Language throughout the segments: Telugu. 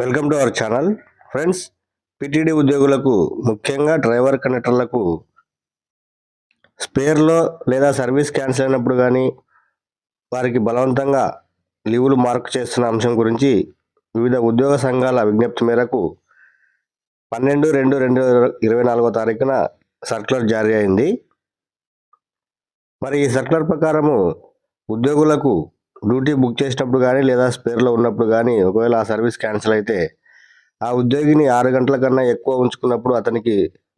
Welcome to our channel. Friends PTD ఉద్యోగులకు ముఖ్యంగా డ్రైవర్ కండక్టర్లకు స్పేర్లో లేదా సర్వీస్ క్యాన్సిల్ అయినప్పుడు కానీ వారికి బలవంతంగా లీవులు మార్క్ చేస్తున్న అంశం గురించి వివిధ ఉద్యోగ సంఘాల విజ్ఞప్తి మేరకు పన్నెండు రెండు రెండు ఇరవై నాలుగో తారీఖున సర్క్యులర్ జారీ అయింది. మరి ఈ సర్క్యులర్ ప్రకారము ఉద్యోగులకు డ్యూటీ బుక్ చేసినప్పుడు కానీ లేదా స్పేర్లో ఉన్నప్పుడు కానీ ఒకవేళ ఆ సర్వీస్ క్యాన్సిల్ అయితే ఆ ఉద్యోగిని ఆరు గంటల కన్నా ఎక్కువ ఉంచుకున్నప్పుడు అతనికి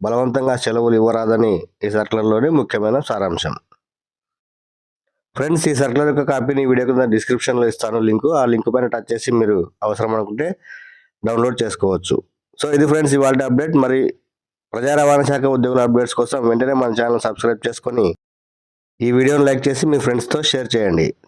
బలవంతంగా సెలవులు ఇవ్వరాదని ఈ సర్క్యులర్లోని ముఖ్యమైన సారాంశం. ఫ్రెండ్స్ ఈ సర్కులర్ యొక్క కాపీని వీడియో కింద డిస్క్రిప్షన్లో ఇస్తాను లింకు. ఆ లింక్ పైన టచ్ చేసి మీరు అవసరం అనుకుంటే డౌన్లోడ్ చేసుకోవచ్చు. సో ఇది ఫ్రెండ్స్ ఇవాళ అప్డేట్. మరి ప్రజా రవాణా శాఖ ఉద్యోగుల అప్డేట్స్ కోసం వెంటనే మన ఛానల్ సబ్స్క్రైబ్ చేసుకొని ఈ వీడియోను లైక్ చేసి మీ ఫ్రెండ్స్తో షేర్ చేయండి.